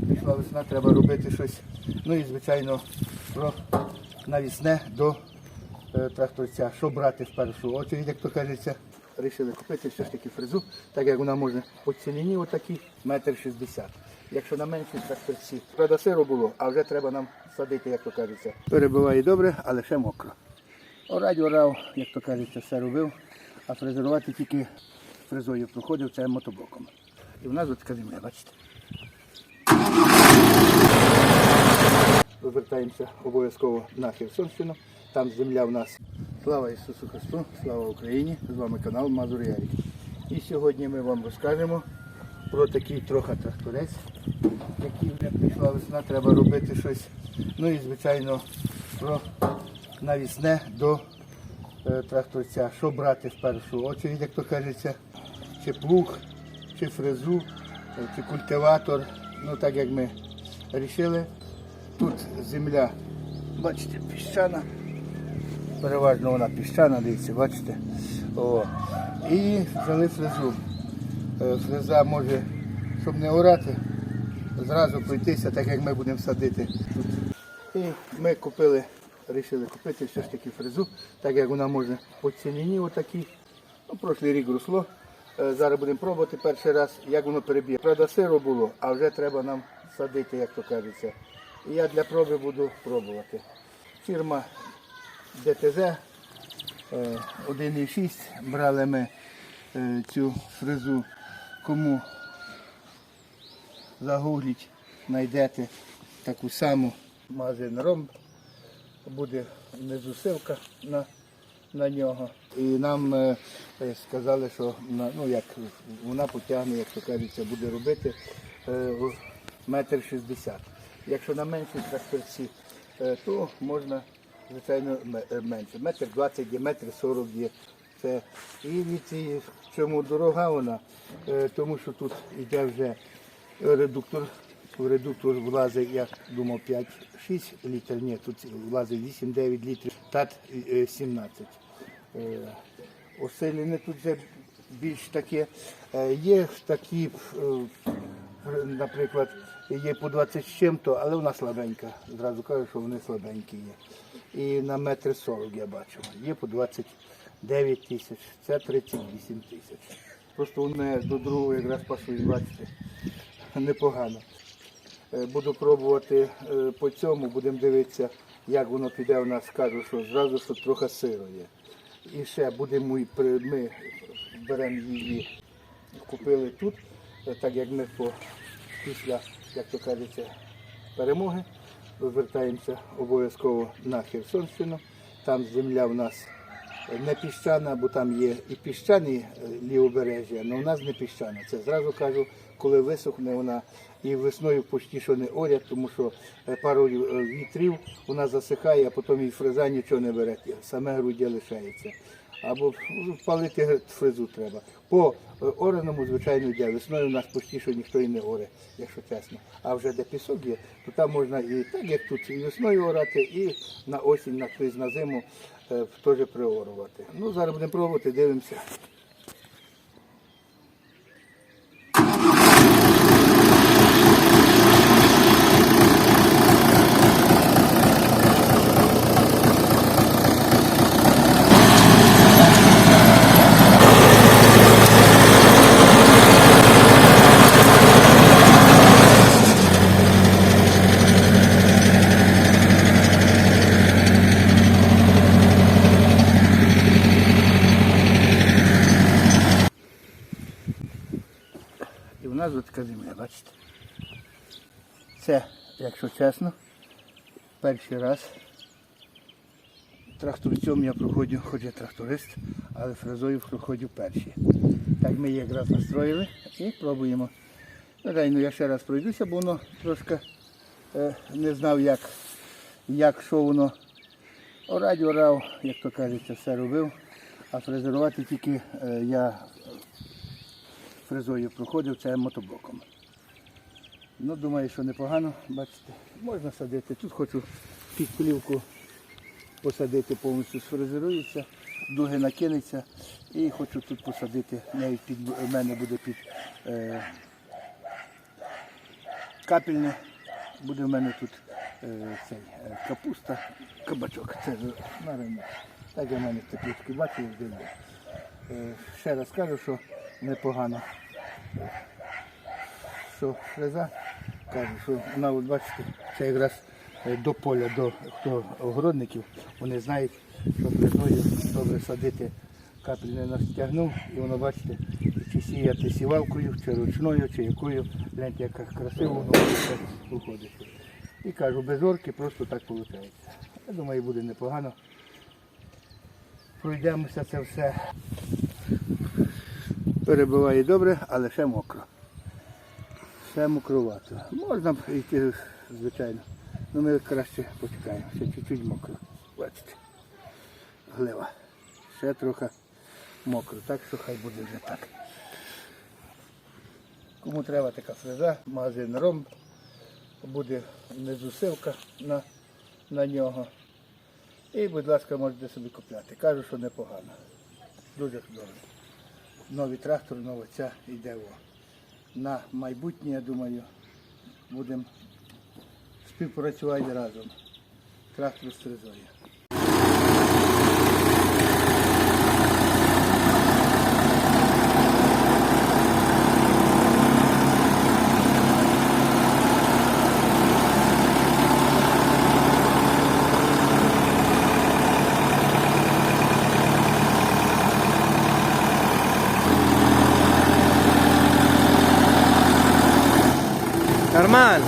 як пішла весна, треба робити щось. Ну і звичайно про навісне до е, тракторця. Що брати в першу очередь, як то кажеться, вирішили купити все ж таки фрезу, так як вона може по ціні отакі, метр шістдесят. Якщо на меншій тракторці. Правда, сиро було, а вже треба нам садити, як то кажеться. Перебиває добре, але ще мокро. Орать орав, як то кажеться, все робив, а фрезерувати тільки фрезою проходив, це мотоблоком. І в нас от така бачите. Повертаємося обов'язково на Херсонщину. Там земля в нас. Слава Ісусу Христу, слава Україні! З вами канал Мазур Ярік. І сьогодні ми вам розкажемо про такий трохи тракторець, який вже пішла весна, треба робити щось. Ну і звичайно про навісне до е, тракторця. Що брати в першу очередь, як то кажеться, чи плуг, чи фрезу, чи культиватор. Ну так як ми вирішили. Тут земля, бачите, піщана. Переважно вона піщана, дивіться, бачите. О. І взяли фрезу. Е, Фреза може, щоб не орати, зразу пройтися, так як ми будемо садити тут. І ми купили, вирішили купити все ж таки фрезу, так як вона може по ціні отакі. Ну, прошлий рік росло. Е, Зараз будемо пробувати перший раз, як воно переб'є. Правда, сиро було, а вже треба нам садити, як то кажеться. Я для проби буду пробувати. Фірма ДТЗ е, 1,6 брали ми е, цю фрезу. Кому загугліть, знайдете таку саму магазин Ром. Буде внизу на, на нього. І нам е, е, сказали, що ну, як, вона потягне, як то кажеться, буде робити е, метр шістдесят. Якщо на меншій тракторці, е, то можна, звичайно, е, менше. Метр двадцять є, метр сорок є. Це і від чому дорога вона, Е, тому що тут йде вже редуктор. В редуктор влазить, я думав, 5-6 літрів, ні, тут влазить 8-9 літрів, тат е, 17. Е, тут вже більш таке. Є такі, наприклад, є по 20 з чим-то, але вона слабенька. Зразу кажу, що вони слабенькі є. І на метр 40 я бачу. Є по 29 тисяч, це 38 тисяч. Просто вони до другого якраз пасують, бачите, непогано. Е, Буду пробувати е, по цьому, будемо дивитися, як воно піде. У нас скажу, що зразу що трохи сиро є. І ще будемо ми беремо її, купили тут, так як ми по після, як то кажеться, перемоги. Вертаємося обов'язково на Херсонщину. Там земля в нас не піщана, бо там є і піщані е, лівобережжя, але у нас не піщана. Це зразу кажу, коли висохне вона і весною почти що не орять, тому що е, пару е, вітрів вона засихає, а потім і фреза нічого не бере, саме груддя лишається. Або ну, палити фризу треба. По е, ореному, звичайно, йде. Весною у нас почти що ніхто і не оре, якщо чесно. А вже де пісок є, то там можна і так, як тут, і весною орати, і на осінь, на, криз, на зиму е, теж приорувати. Ну, зараз будемо пробувати, дивимося. Нас от така земля, бачите. Це, якщо чесно, перший раз тракторцем я проходжу, хоч я тракторист, але фрезою проходжу перший. Так ми її якраз настроїли і пробуємо. Звичайно, я ще раз пройдуся, бо воно трошки е, не знав, як, як що воно. Орать орав, як то кажеться, все робив. А фрезерувати тільки е, я фрезою проходив, це мотоблоком. Ну, думаю, що непогано, бачите, можна садити. Тут хочу під плівку посадити, повністю сфрезерується, дуги накинеться і хочу тут посадити, навіть під, мене буде під е, капельне. Буде в мене тут е, цей, е, капуста, кабачок. Це на ринок. Так я в мене де є. Е, ще раз кажу, що непогано. Що фреза, кажу, що вона, от бачите, це якраз е, до поля, до хто огородників, вони знають, що фрезою добре садити капельне настягнув, і воно бачите, чи сіяти сівалкою, чи ручною, чи якою, гляньте, як красиво воно виходить. І кажу, без орки просто так виходить. Я думаю, буде непогано. Пройдемося це все. Перебиває добре, але ще мокро. Ще мокровато. Можна б йти, звичайно. але ми краще почекаємо. Ще чуть-чуть мокро. Бачите. Глива. Ще трохи мокро, так що хай буде вже так. Кому треба така фреза, магазин Ром. Буде внизу на, на нього. І, будь ласка, можете собі купляти. Кажу, що непогано. Дуже добре. Новий трактор, нова ця йде на майбутнє, я думаю, будемо співпрацювати разом. Трактор з фрезою. normal.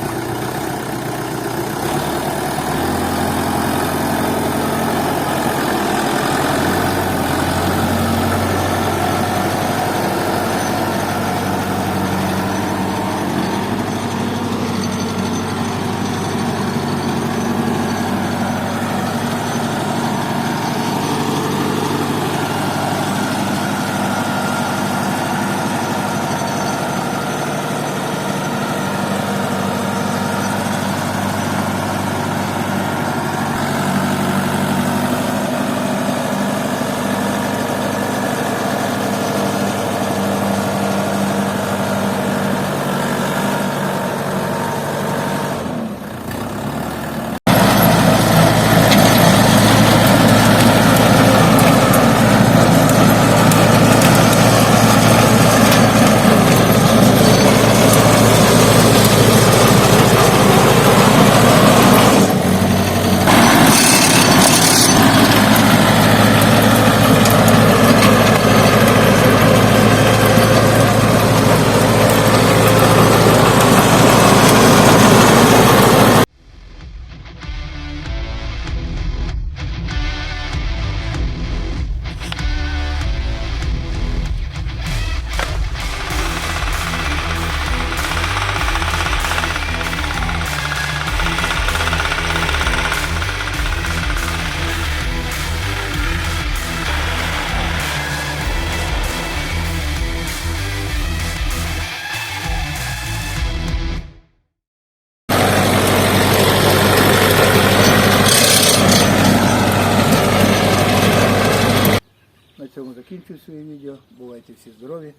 Закінчую своє відео. Бувайте всі здорові.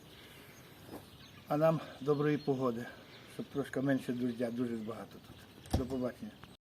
А нам доброї погоди, щоб трошки менше дождя, дуже багато тут. До побачення.